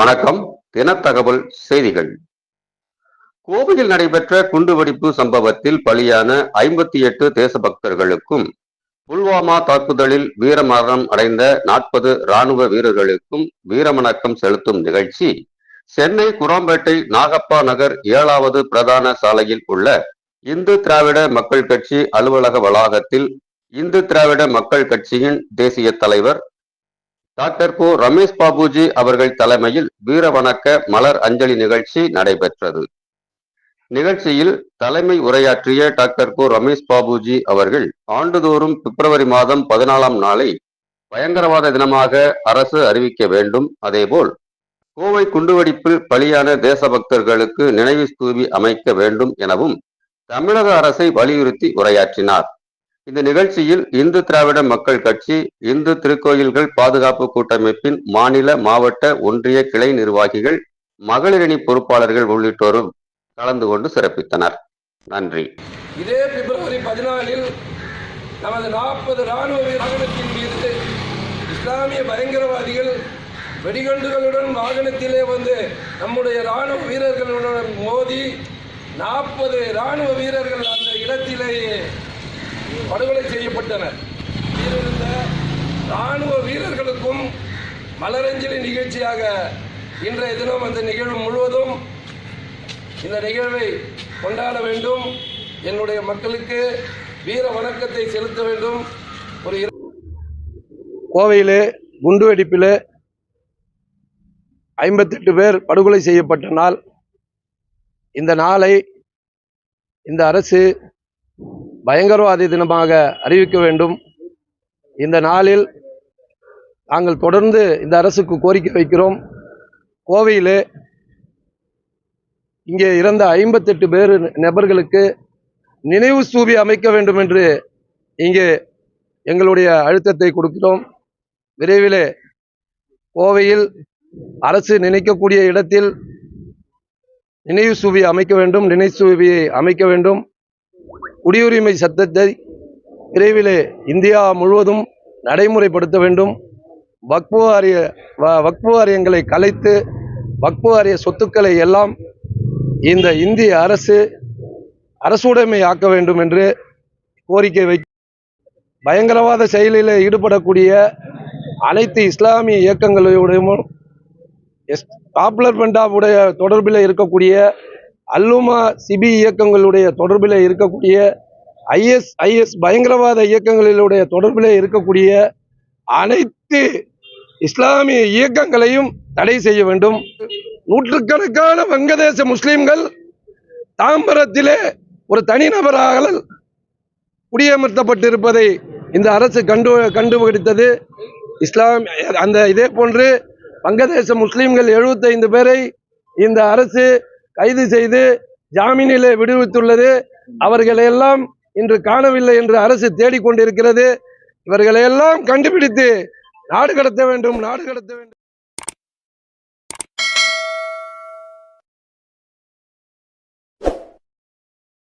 வணக்கம். தினத்தகவல் செய்திகள். கோவையில் நடைபெற்ற குண்டுவெடிப்பு சம்பவத்தில் பலியான ஐம்பத்தி எட்டு தேசபக்தர்களுக்கும் புல்வாமா தாக்குதலில் வீரமரணம் அடைந்த நாற்பது ராணுவ வீரர்களுக்கும் வீரமணக்கம் செலுத்தும் நிகழ்ச்சி சென்னை குராம்பேட்டை நாகப்பா நகர் ஏழாவது பிரதான சாலையில் உள்ள இந்து திராவிட மக்கள் கட்சி அலுவலக வளாகத்தில் இந்து திராவிட மக்கள் கட்சியின் தேசிய தலைவர் டாக்டர் கு. ரமேஷ் பாபுஜி அவர்கள் தலைமையில் வீரவணக்க மலர் அஞ்சலி நிகழ்ச்சி நடைபெற்றது. நிகழ்ச்சியில் தலைமை உரையாற்றிய டாக்டர் கோ. ரமேஷ் பாபுஜி அவர்கள் ஆண்டுதோறும் பிப்ரவரி மாதம் பதினாலாம் நாளை பயங்கரவாத தினமாக அரசு அறிவிக்க வேண்டும். அதேபோல் கோவை குண்டுவெடிப்பில் பலியான தேசபக்தர்களுக்கு நினைவு ஸ்தூபி அமைக்க வேண்டும் எனவும் தமிழக அரசை வலியுறுத்தி உரையாற்றினார். இந்த நிகழ்ச்சியில் இந்து திராவிட மக்கள் கட்சி இந்து திருக்கோயில்கள் பாதுகாப்பு கூட்டமைப்பின் மாநில மாவட்ட ஒன்றிய கிளை நிர்வாகிகள் மகளிரணி பொறுப்பாளர்கள் உள்ளிட்டோரும் கலந்து கொண்டு சிறப்பித்தனர். நன்றி. இதே பிப்ரவரி பதினாலில் நமது நாற்பது ராணுவ வாகனத்தின் மீது இஸ்லாமிய பயங்கரவாதிகள் வெடிகுண்டுகளுடன் வாகனத்திலே வந்து நம்முடைய ராணுவ வீரர்களுடன் மோதி நாற்பது ராணுவ வீரர்கள் அந்த இடத்திலேயே படுகொலை செய்யப்பட்டனர் உயிரிழந்த ராணுவ வீரர்களுக்கும் மலரஞ்சலி நிகழ்ச்சியாக இன்றைய தினம் அந்த நிகழ்வு முழுவதும் இந்த நிகழ்வை கொண்டாட வேண்டும். என்னுடைய மக்களுக்கு வீர வணக்கத்தை செலுத்த வேண்டும். ஒரு கோவையில் கோவையிலே குண்டுவெடிப்பில் ஐம்பத்தெட்டு பேர் படுகொலை செய்யப்பட்ட நாள். இந்த நாளை இந்த அரசு பயங்கரவாதி தினமாக அறிவிக்க வேண்டும். இந்த நாளில் நாங்கள் தொடர்ந்து இந்த அரசுக்கு கோரிக்கை வைக்கிறோம். கோவையிலே இங்கே இறந்த ஐம்பத்தெட்டு பேர் நபர்களுக்கு நினைவு ஸ்தூபி அமைக்க வேண்டும் என்று இங்கே எங்களுடைய அழுத்தத்தை கொடுக்கிறோம். விரைவிலே கோவையில் அரசு நினைக்கக்கூடிய இடத்தில் நினைவு சூவி அமைக்க வேண்டும். நினைவு சூவியை அமைக்க வேண்டும். குடியுரிமை சட்டத்தை விரைவிலே இந்தியா முழுவதும் நடைமுறைப்படுத்த வேண்டும். வக்பு வாரிய வ- வக்பு வாரியங்களை கலைத்து வக்பு வாரிய சொத்துக்களை எல்லாம் இந்த இந்திய அரசு அரசுடைமை ஆக்க வேண்டும் என்று கோரிக்கை வை பயங்கரவாத செயலில் ஈடுபடக்கூடிய அனைத்து இஸ்லாமிய இயக்கங்களுடையும் எஸ் பாப்புலர் பண்டாவுடைய தொடர்பில் இருக்கக்கூடிய அல்லுமா சிபி இயக்கங்களுடைய தொடர்பில் இருக்கக்கூடிய ஐஎஸ் ஐஎஸ் பயங்கரவாத இயக்கங்களிலுடைய தொடர்பில் இருக்கக்கூடிய அனைத்து இஸ்லாமிய இயக்கங்களையும் தடை செய்ய வேண்டும். நூற்றுக்கணக்கான வங்கதேச முஸ்லிம்கள் தாம்பரத்திலே ஒரு தனிநபராக குடியமர்த்தப்பட்டிருப்பதை இந்த அரசு கண்டு கண்டுபிடித்தது. இஸ்லாம் அந்த இதே போன்று வங்கதேச முஸ்லிம்கள் 75 பேரை இந்த அரசு கைது செய்து ஜாமீனிலே விடுவித்துள்ளது. அவர்களையெல்லாம் இன்று காணவில்லை என்று அரசு தேடிக்கொண்டிருக்கிறது. இவர்களையெல்லாம் கண்டுபிடித்து நாடு கடத்த வேண்டும் நாடு கடத்த வேண்டும்.